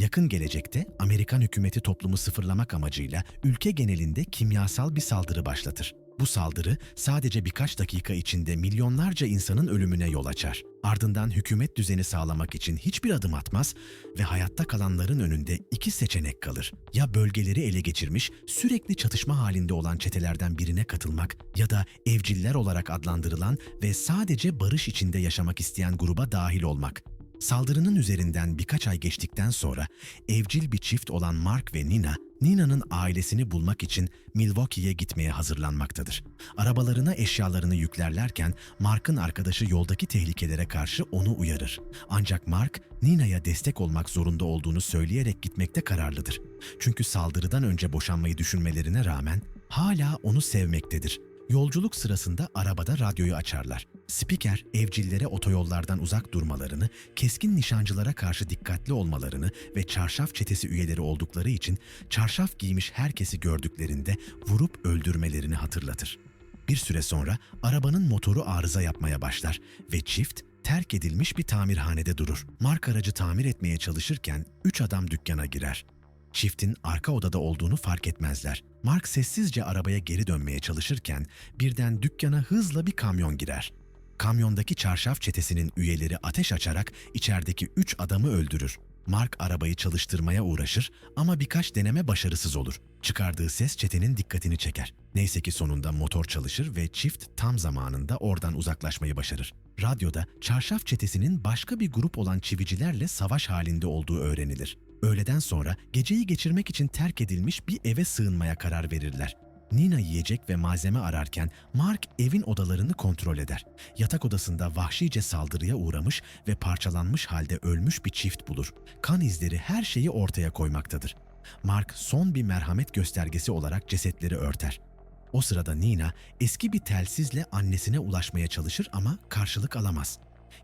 Yakın gelecekte Amerikan hükümeti toplumu sıfırlamak amacıyla ülke genelinde kimyasal bir saldırı başlatır. Bu saldırı sadece birkaç dakika içinde milyonlarca insanın ölümüne yol açar. Ardından hükümet düzeni sağlamak için hiçbir adım atmaz ve hayatta kalanların önünde iki seçenek kalır. Ya bölgeleri ele geçirmiş, sürekli çatışma halinde olan çetelerden birine katılmak ya da evciller olarak adlandırılan ve sadece barış içinde yaşamak isteyen gruba dahil olmak. Saldırının üzerinden birkaç ay geçtikten sonra evcil bir çift olan Mark ve Nina, Nina'nın ailesini bulmak için Milwaukee'ye gitmeye hazırlanmaktadır. Arabalarına eşyalarını yüklerlerken Mark'ın arkadaşı yoldaki tehlikelere karşı onu uyarır. Ancak Mark, Nina'ya destek olmak zorunda olduğunu söyleyerek gitmekte kararlıdır. Çünkü saldırıdan önce boşanmayı düşünmelerine rağmen hala onu sevmektedir. Yolculuk sırasında arabada radyoyu açarlar. Spiker, evcillere otoyollardan uzak durmalarını, keskin nişancılara karşı dikkatli olmalarını ve çarşaf çetesi üyeleri oldukları için çarşaf giymiş herkesi gördüklerinde vurup öldürmelerini hatırlatır. Bir süre sonra arabanın motoru arıza yapmaya başlar ve çift terk edilmiş bir tamirhanede durur. Mark aracı tamir etmeye çalışırken üç adam dükkana girer. Çiftin arka odada olduğunu fark etmezler. Mark sessizce arabaya geri dönmeye çalışırken birden dükkana hızla bir kamyon girer. Kamyondaki çarşaf çetesinin üyeleri ateş açarak içerideki üç adamı öldürür. Mark arabayı çalıştırmaya uğraşır ama birkaç deneme başarısız olur. Çıkardığı ses çetenin dikkatini çeker. Neyse ki sonunda motor çalışır ve çift tam zamanında oradan uzaklaşmayı başarır. Radyoda çarşaf çetesinin başka bir grup olan çivicilerle savaş halinde olduğu öğrenilir. Öğleden sonra geceyi geçirmek için terk edilmiş bir eve sığınmaya karar verirler. Nina yiyecek ve malzeme ararken Mark evin odalarını kontrol eder. Yatak odasında vahşice saldırıya uğramış ve parçalanmış halde ölmüş bir çift bulur. Kan izleri her şeyi ortaya koymaktadır. Mark son bir merhamet göstergesi olarak cesetleri örter. O sırada Nina eski bir telsizle annesine ulaşmaya çalışır ama karşılık alamaz.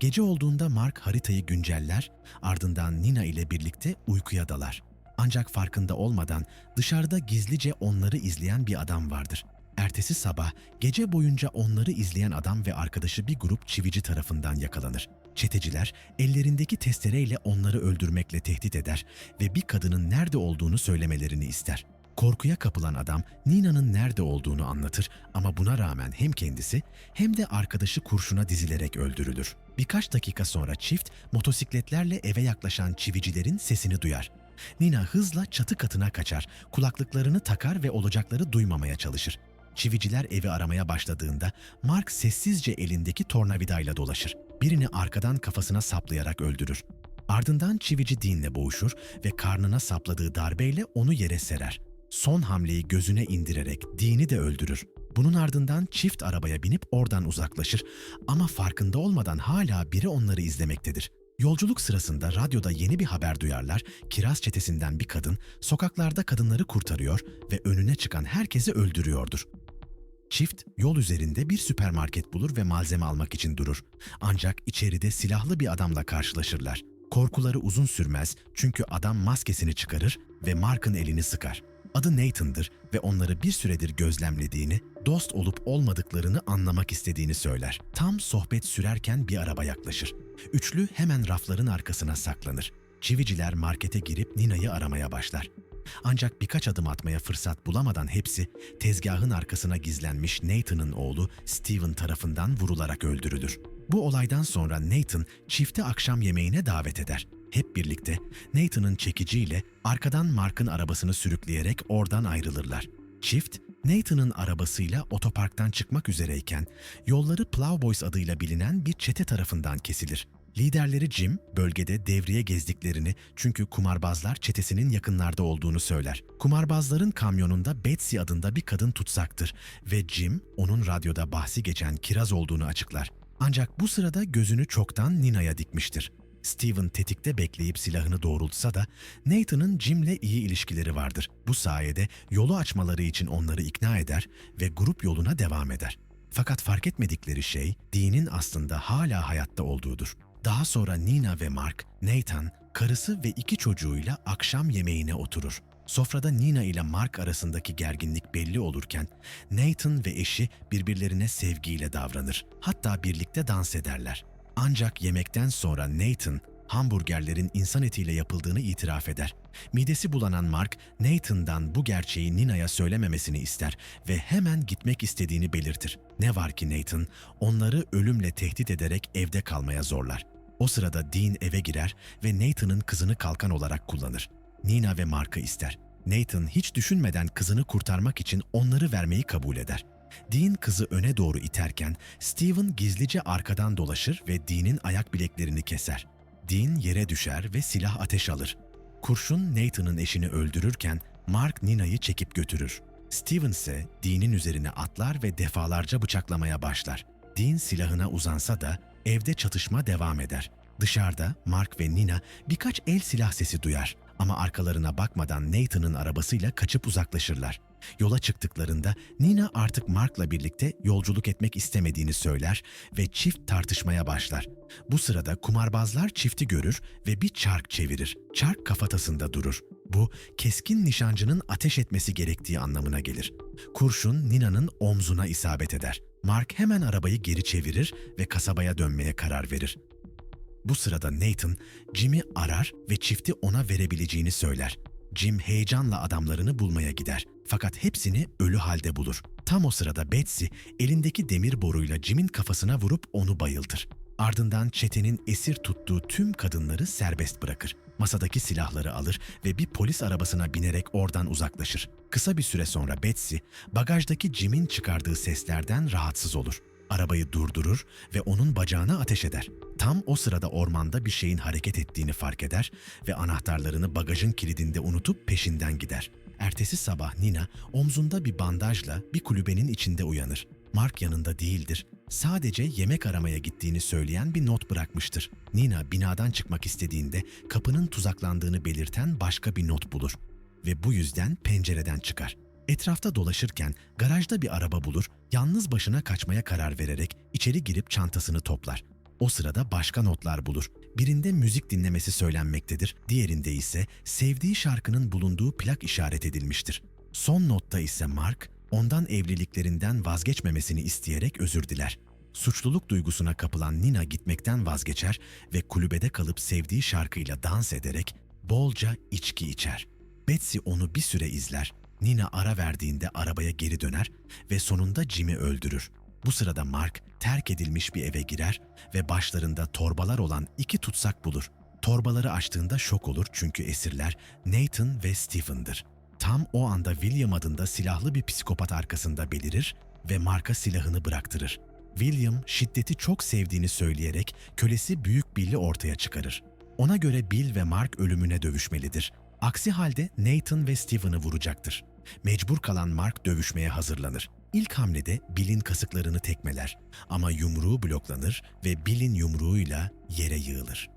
Gece olduğunda Mark haritayı günceller, ardından Nina ile birlikte uykuya dalar. Ancak farkında olmadan dışarıda gizlice onları izleyen bir adam vardır. Ertesi sabah gece boyunca onları izleyen adam ve arkadaşı bir grup çivici tarafından yakalanır. Çeteciler ellerindeki testereyle onları öldürmekle tehdit eder ve bir kadının nerede olduğunu söylemelerini ister. Korkuya kapılan adam Nina'nın nerede olduğunu anlatır ama buna rağmen hem kendisi hem de arkadaşı kurşuna dizilerek öldürülür. Birkaç dakika sonra çift motosikletlerle eve yaklaşan çivicilerin sesini duyar. Nina hızla çatı katına kaçar, kulaklıklarını takar ve olacakları duymamaya çalışır. Çiviciler evi aramaya başladığında Mark sessizce elindeki tornavidayla dolaşır. Birini arkadan kafasına saplayarak öldürür. Ardından çivici Dean'le boğuşur ve karnına sapladığı darbeyle onu yere serer. Son hamleyi gözüne indirerek Dean'i de öldürür. Bunun ardından çift arabaya binip oradan uzaklaşır ama farkında olmadan hala biri onları izlemektedir. Yolculuk sırasında radyoda yeni bir haber duyarlar. Kiraz çetesinden bir kadın sokaklarda kadınları kurtarıyor ve önüne çıkan herkesi öldürüyordur. Çift yol üzerinde bir süpermarket bulur ve malzeme almak için durur. Ancak içeride silahlı bir adamla karşılaşırlar. Korkuları uzun sürmez çünkü adam maskesini çıkarır ve Mark'ın elini sıkar. Adı Nathan'dır ve onları bir süredir gözlemlediğini, dost olup olmadıklarını anlamak istediğini söyler. Tam sohbet sürerken bir araba yaklaşır. Üçlü hemen rafların arkasına saklanır. Çiviciler markete girip Nina'yı aramaya başlar. Ancak birkaç adım atmaya fırsat bulamadan hepsi tezgahın arkasına gizlenmiş Nathan'ın oğlu Steven tarafından vurularak öldürülür. Bu olaydan sonra Nathan çifti akşam yemeğine davet eder. Hep birlikte Nathan'ın çekiciyle arkadan Mark'ın arabasını sürükleyerek oradan ayrılırlar. Çift, Nathan'ın arabasıyla otoparktan çıkmak üzereyken yolları Plowboys adıyla bilinen bir çete tarafından kesilir. Liderleri Jim, bölgede devriye gezdiklerini çünkü kumarbazlar çetesinin yakınlarda olduğunu söyler. Kumarbazların kamyonunda Betsy adında bir kadın tutsaktır ve Jim, onun radyoda bahsi geçen kiraz olduğunu açıklar. Ancak bu sırada gözünü çoktan Nina'ya dikmiştir. Steven tetikte bekleyip silahını doğrultsa da Nathan'ın Jim'le iyi ilişkileri vardır. Bu sayede yolu açmaları için onları ikna eder ve grup yoluna devam eder. Fakat fark etmedikleri şey Dean'in aslında hala hayatta olduğudur. Daha sonra Nina ve Mark, Nathan, karısı ve iki çocuğuyla akşam yemeğine oturur. Sofrada Nina ile Mark arasındaki gerginlik belli olurken Nathan ve eşi birbirlerine sevgiyle davranır. Hatta birlikte dans ederler. Ancak yemekten sonra Nathan hamburgerlerin insan etiyle yapıldığını itiraf eder. Midesi bulanan Mark, Nathan'dan bu gerçeği Nina'ya söylememesini ister ve hemen gitmek istediğini belirtir. Ne var ki Nathan, onları ölümle tehdit ederek evde kalmaya zorlar. O sırada Dean eve girer ve Nathan'ın kızını kalkan olarak kullanır. Nina ve Mark'ı ister. Nathan hiç düşünmeden kızını kurtarmak için onları vermeyi kabul eder. Dean kızı öne doğru iterken Steven gizlice arkadan dolaşır ve Dean'in ayak bileklerini keser. Dean yere düşer ve silah ateş alır. Kurşun Nathan'ın eşini öldürürken Mark Nina'yı çekip götürür. Steven ise Dean'in üzerine atlar ve defalarca bıçaklamaya başlar. Dean silahına uzansa da evde çatışma devam eder. Dışarıda Mark ve Nina birkaç el silah sesi duyar ama arkalarına bakmadan Nathan'ın arabasıyla kaçıp uzaklaşırlar. Yola çıktıklarında Nina artık Mark'la birlikte yolculuk etmek istemediğini söyler ve çift tartışmaya başlar. Bu sırada kumarbazlar çifti görür ve bir çark çevirir. Çark kafatasında durur. Bu keskin nişancının ateş etmesi gerektiği anlamına gelir. Kurşun Nina'nın omzuna isabet eder. Mark hemen arabayı geri çevirir ve kasabaya dönmeye karar verir. Bu sırada Nathan, Jim'i arar ve çifti ona verebileceğini söyler. Jim heyecanla adamlarını bulmaya gider. Fakat hepsini ölü halde bulur. Tam o sırada Betsy elindeki demir boruyla Jim'in kafasına vurup onu bayıltır. Ardından çetenin esir tuttuğu tüm kadınları serbest bırakır. Masadaki silahları alır ve bir polis arabasına binerek oradan uzaklaşır. Kısa bir süre sonra Betsy, bagajdaki Jim'in çıkardığı seslerden rahatsız olur. Arabayı durdurur ve onun bacağına ateş eder. Tam o sırada ormanda bir şeyin hareket ettiğini fark eder ve anahtarlarını bagajın kilidinde unutup peşinden gider. Ertesi sabah Nina omzunda bir bandajla bir kulübenin içinde uyanır. Mark yanında değildir. Sadece yemek aramaya gittiğini söyleyen bir not bırakmıştır. Nina binadan çıkmak istediğinde kapının tuzaklandığını belirten başka bir not bulur ve bu yüzden pencereden çıkar. Etrafta dolaşırken garajda bir araba bulur, yalnız başına kaçmaya karar vererek içeri girip çantasını toplar. O sırada başka notlar bulur. Birinde müzik dinlemesi söylenmektedir, diğerinde ise sevdiği şarkının bulunduğu plak işaret edilmiştir. Son notta ise Mark, ondan evliliklerinden vazgeçmemesini isteyerek özür diler. Suçluluk duygusuna kapılan Nina gitmekten vazgeçer ve kulübede kalıp sevdiği şarkıyla dans ederek bolca içki içer. Betsy onu bir süre izler. Nina ara verdiğinde arabaya geri döner ve sonunda Jim'i öldürür. Bu sırada Mark terk edilmiş bir eve girer ve başlarında torbalar olan iki tutsak bulur. Torbaları açtığında şok olur çünkü esirler Nathan ve Stephen'dır. Tam o anda William adında silahlı bir psikopat arkasında belirir ve Mark'a silahını bıraktırır. William şiddeti çok sevdiğini söyleyerek kölesi Büyük Bill'i ortaya çıkarır. Ona göre Bill ve Mark ölümüne dövüşmelidir. Aksi halde Nathan ve Stephen'ı vuracaktır. Mecbur kalan Mark dövüşmeye hazırlanır. İlk hamlede Bill'in kasıklarını tekmeler ama yumruğu bloklanır ve Bill'in yumruğuyla yere yığılır.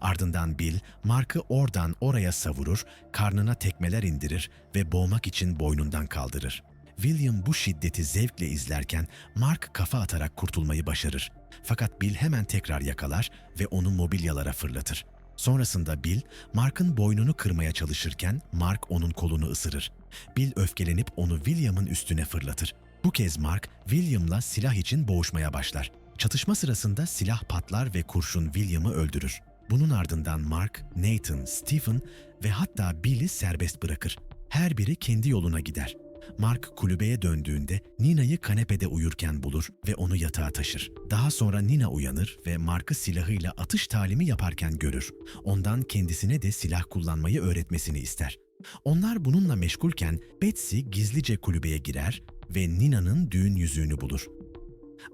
Ardından Bill, Mark'ı oradan oraya savurur, karnına tekmeler indirir ve boğmak için boynundan kaldırır. William bu şiddeti zevkle izlerken Mark kafa atarak kurtulmayı başarır. Fakat Bill hemen tekrar yakalar ve onu mobilyalara fırlatır. Sonrasında Bill, Mark'ın boynunu kırmaya çalışırken Mark onun kolunu ısırır. Bill öfkelenip onu William'ın üstüne fırlatır. Bu kez Mark, William'la silah için boğuşmaya başlar. Çatışma sırasında silah patlar ve kurşun William'ı öldürür. Bunun ardından Mark, Nathan, Stephen ve hatta Bill'i serbest bırakır. Her biri kendi yoluna gider. Mark kulübeye döndüğünde Nina'yı kanepede uyurken bulur ve onu yatağa taşır. Daha sonra Nina uyanır ve Mark'ı silahıyla atış talimi yaparken görür. Ondan kendisine de silah kullanmayı öğretmesini ister. Onlar bununla meşgulken Betsy gizlice kulübeye girer ve Nina'nın düğün yüzüğünü bulur.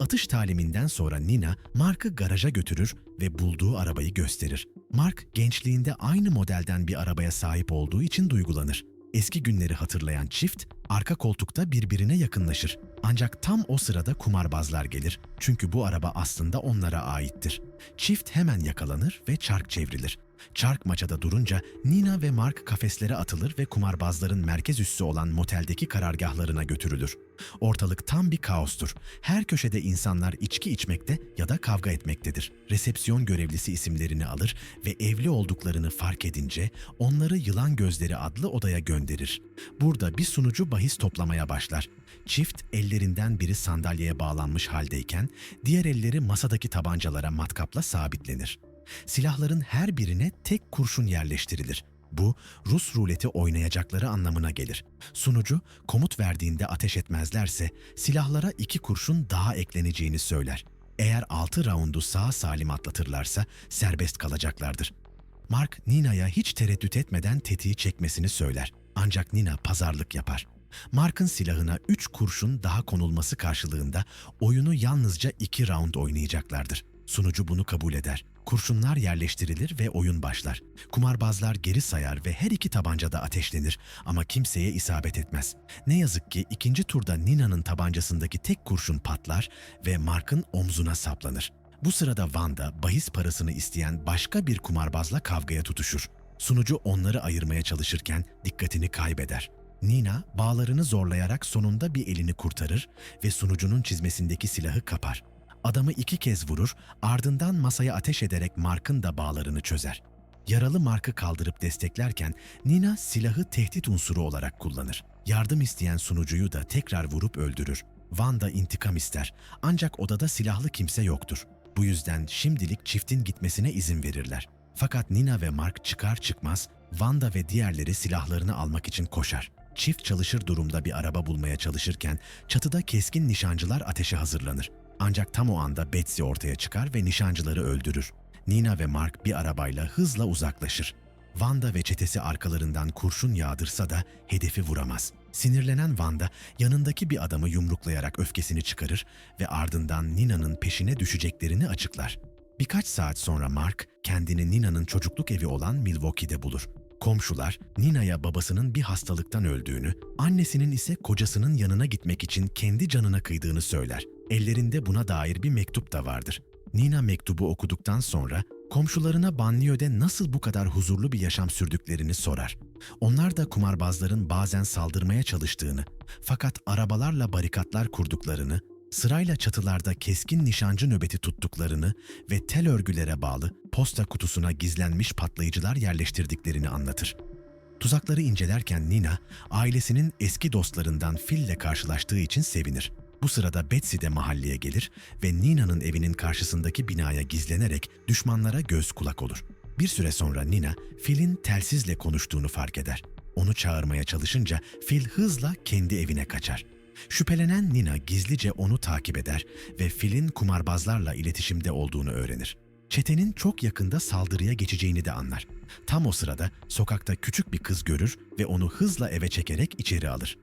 Atış taliminden sonra Nina, Mark'ı garaja götürür ve bulduğu arabayı gösterir. Mark, gençliğinde aynı modelden bir arabaya sahip olduğu için duygulanır. Eski günleri hatırlayan çift, arka koltukta birbirine yakınlaşır. Ancak tam o sırada kumarbazlar gelir. Çünkü bu araba aslında onlara aittir. Çift hemen yakalanır ve çark çevrilir. Çark maçada durunca Nina ve Mark kafeslere atılır ve kumarbazların merkez üssü olan moteldeki karargahlarına götürülür. Ortalık tam bir kaostur. Her köşede insanlar içki içmekte ya da kavga etmektedir. Resepsiyon görevlisi isimlerini alır ve evli olduklarını fark edince onları Yılan Gözleri adlı odaya gönderir. Burada bir sunucu bahis toplamaya başlar. Çift ellerinden biri sandalyeye bağlanmış haldeyken diğer elleri masadaki tabancalara matkapla sabitlenir. Silahların her birine tek kurşun yerleştirilir. Bu, Rus ruleti oynayacakları anlamına gelir. Sunucu, komut verdiğinde ateş etmezlerse silahlara iki kurşun daha ekleneceğini söyler. Eğer 6 raundu sağ salim atlatırlarsa serbest kalacaklardır. Mark, Nina'ya hiç tereddüt etmeden tetiği çekmesini söyler. Ancak Nina pazarlık yapar. Mark'ın silahına 3 kurşun daha konulması karşılığında oyunu yalnızca 2 round oynayacaklardır. Sunucu bunu kabul eder. Kurşunlar yerleştirilir ve oyun başlar. Kumarbazlar geri sayar ve her iki tabancada ateşlenir ama kimseye isabet etmez. Ne yazık ki ikinci turda Nina'nın tabancasındaki tek kurşun patlar ve Mark'ın omzuna saplanır. Bu sırada Wanda bahis parasını isteyen başka bir kumarbazla kavgaya tutuşur. Sunucu onları ayırmaya çalışırken dikkatini kaybeder. Nina bağlarını zorlayarak sonunda bir elini kurtarır ve sunucunun çizmesindeki silahı kapar. Adamı iki kez vurur, ardından masaya ateş ederek Mark'ın da bağlarını çözer. Yaralı Mark'ı kaldırıp desteklerken Nina silahı tehdit unsuru olarak kullanır. Yardım isteyen sunucuyu da tekrar vurup öldürür. Wanda intikam ister ancak odada silahlı kimse yoktur. Bu yüzden şimdilik çiftin gitmesine izin verirler. Fakat Nina ve Mark çıkar çıkmaz Wanda ve diğerleri silahlarını almak için koşar. Çift çalışır durumda bir araba bulmaya çalışırken çatıda keskin nişancılar ateşe hazırlanır. Ancak tam o anda Betsy ortaya çıkar ve nişancıları öldürür. Nina ve Mark bir arabayla hızla uzaklaşır. Wanda ve çetesi arkalarından kurşun yağdırsa da hedefi vuramaz. Sinirlenen Wanda yanındaki bir adamı yumruklayarak öfkesini çıkarır ve ardından Nina'nın peşine düşeceklerini açıklar. Birkaç saat sonra Mark kendini Nina'nın çocukluk evi olan Milwaukee'de bulur. Komşular Nina'ya babasının bir hastalıktan öldüğünü, annesinin ise kocasının yanına gitmek için kendi canına kıydığını söyler. Ellerinde buna dair bir mektup da vardır. Nina mektubu okuduktan sonra komşularına banliyöde nasıl bu kadar huzurlu bir yaşam sürdüklerini sorar. Onlar da kumarbazların bazen saldırmaya çalıştığını, fakat arabalarla barikatlar kurduklarını, sırayla çatılarda keskin nişancı nöbeti tuttuklarını ve tel örgülere bağlı posta kutusuna gizlenmiş patlayıcılar yerleştirdiklerini anlatır. Tuzakları incelerken Nina, ailesinin eski dostlarından Phil'le karşılaştığı için sevinir. Bu sırada Betsy de mahalleye gelir ve Nina'nın evinin karşısındaki binaya gizlenerek düşmanlara göz kulak olur. Bir süre sonra Nina, Phil'in telsizle konuştuğunu fark eder. Onu çağırmaya çalışınca Phil hızla kendi evine kaçar. Şüphelenen Nina gizlice onu takip eder ve Phil'in kumarbazlarla iletişimde olduğunu öğrenir. Çetenin çok yakında saldırıya geçeceğini de anlar. Tam o sırada sokakta küçük bir kız görür ve onu hızla eve çekerek içeri alır.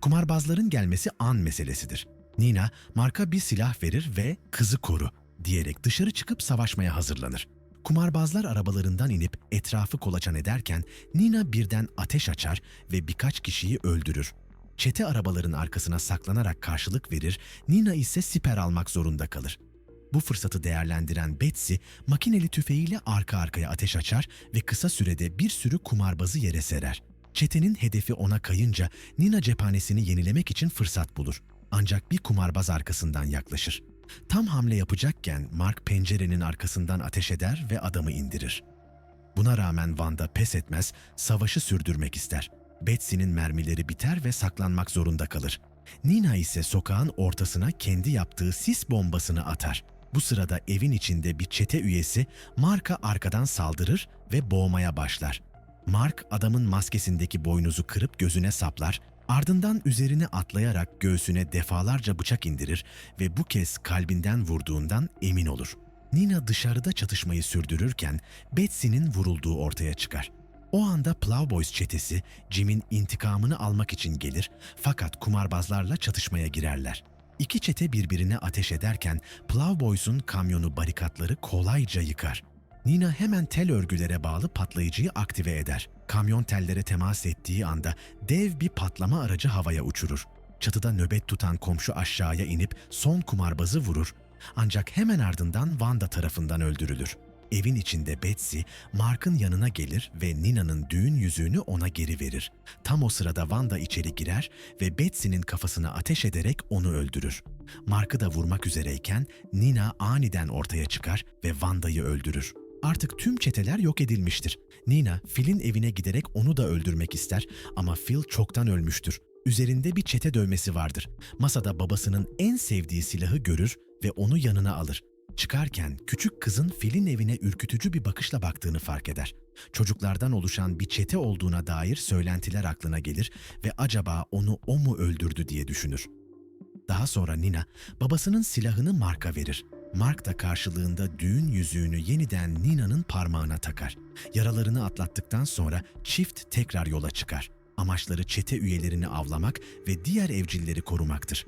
Kumarbazların gelmesi an meselesidir. Nina, Mark'a bir silah verir ve kızı koru diyerek dışarı çıkıp savaşmaya hazırlanır. Kumarbazlar arabalarından inip etrafı kolaçan ederken Nina birden ateş açar ve birkaç kişiyi öldürür. Çete arabaların arkasına saklanarak karşılık verir, Nina ise siper almak zorunda kalır. Bu fırsatı değerlendiren Betsy, makineli tüfeğiyle arka arkaya ateş açar ve kısa sürede bir sürü kumarbazı yere serer. Çetenin hedefi ona kayınca Nina cephanesini yenilemek için fırsat bulur. Ancak bir kumarbaz arkasından yaklaşır. Tam hamle yapacakken Mark pencerenin arkasından ateş eder ve adamı indirir. Buna rağmen Wanda pes etmez, savaşı sürdürmek ister. Betsy'nin mermileri biter ve saklanmak zorunda kalır. Nina ise sokağın ortasına kendi yaptığı sis bombasını atar. Bu sırada evin içinde bir çete üyesi Mark'a arkadan saldırır ve boğmaya başlar. Mark adamın maskesindeki boynuzu kırıp gözüne saplar, ardından üzerine atlayarak göğsüne defalarca bıçak indirir ve bu kez kalbinden vurduğundan emin olur. Nina dışarıda çatışmayı sürdürürken Betsy'nin vurulduğu ortaya çıkar. O anda Plowboys çetesi Jim'in intikamını almak için gelir fakat kumarbazlarla çatışmaya girerler. İki çete birbirine ateş ederken Plowboys'un kamyonu barikatları kolayca yıkar. Nina hemen tel örgülere bağlı patlayıcıyı aktive eder. Kamyon tellere temas ettiği anda dev bir patlama aracı havaya uçurur. Çatıda nöbet tutan komşu aşağıya inip son kumarbazı vurur. Ancak hemen ardından Wanda tarafından öldürülür. Evin içinde Betsy, Mark'ın yanına gelir ve Nina'nın düğün yüzüğünü ona geri verir. Tam o sırada Wanda içeri girer ve Betsy'nin kafasına ateş ederek onu öldürür. Mark'ı da vurmak üzereyken Nina aniden ortaya çıkar ve Wanda'yı öldürür. Artık tüm çeteler yok edilmiştir. Nina, Phil'in evine giderek onu da öldürmek ister ama Phil çoktan ölmüştür. Üzerinde bir çete dövmesi vardır. Masada babasının en sevdiği silahı görür ve onu yanına alır. Çıkarken küçük kızın filin evine ürkütücü bir bakışla baktığını fark eder. Çocuklardan oluşan bir çete olduğuna dair söylentiler aklına gelir ve acaba onu o mu öldürdü diye düşünür. Daha sonra Nina babasının silahını Mark'a verir. Mark da karşılığında düğün yüzüğünü yeniden Nina'nın parmağına takar. Yaralarını atlattıktan sonra çift tekrar yola çıkar. Amaçları çete üyelerini avlamak ve diğer evcilleri korumaktır.